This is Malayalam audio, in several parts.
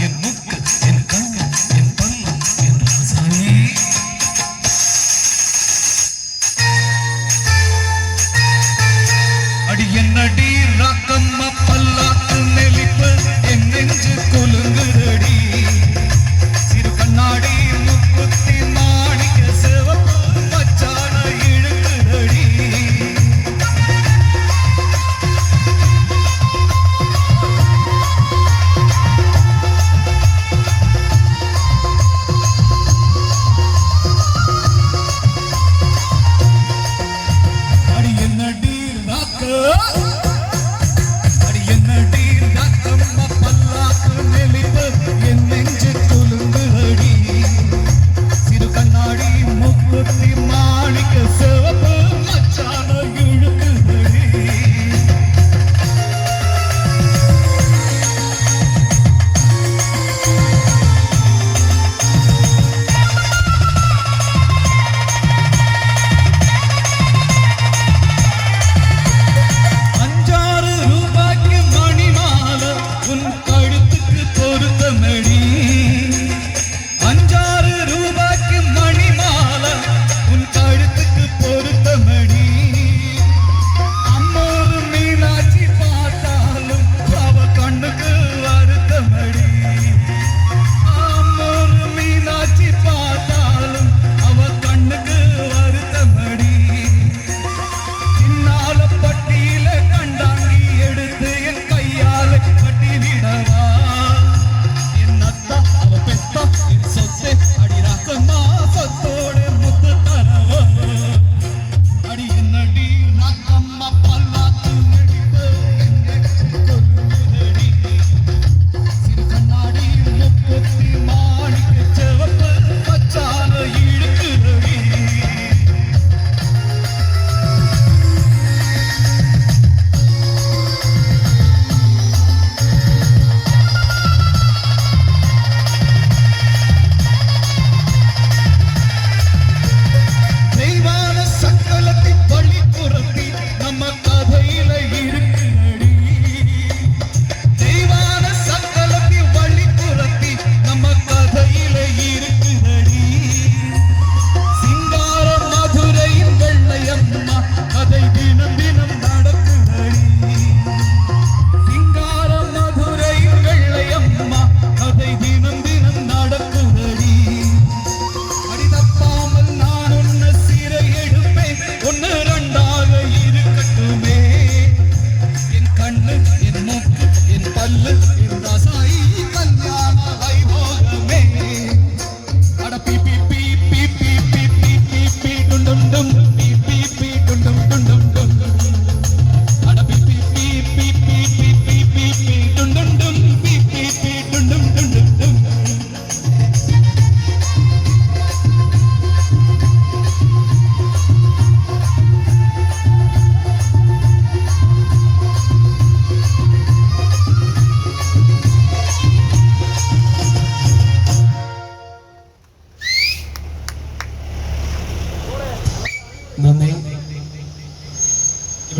என் முத்து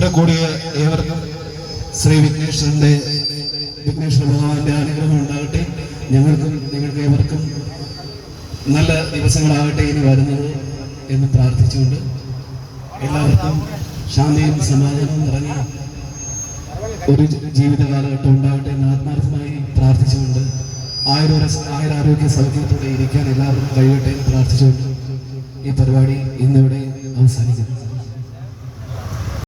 ഇവിടെ കൂടിയ ഏവർക്കും ശ്രീ വിഘ്നേശ്വരന്റെ വിഘ്നേശ്വര ഭഗവാന്റെ അനുഗ്രഹം ഉണ്ടാകട്ടെ. ഞങ്ങൾക്കും നിങ്ങൾക്ക് ഏവർക്കും നല്ല ദിവസങ്ങളാകട്ടെ ഇനി വരുന്നത് എന്ന് പ്രാർത്ഥിച്ചുകൊണ്ട് എല്ലാവർക്കും ശാന്തിയും സമാധാനവും നിറഞ്ഞ ഒരു ജീവിത കാലഘട്ടം ഉണ്ടാകട്ടെ എന്ന് ആത്മാർത്ഥമായി പ്രാർത്ഥിച്ചുകൊണ്ട് ആയുര ആയുരാരോഗ്യ സൗഖ്യത്തോടെ ഇരിക്കാൻ എല്ലാവർക്കും കഴിയട്ടെ എന്ന് പ്രാർത്ഥിച്ചുകൊണ്ട് ഈ പരിപാടി ഇന്നിവിടെ അവസാനിക്കുന്നു.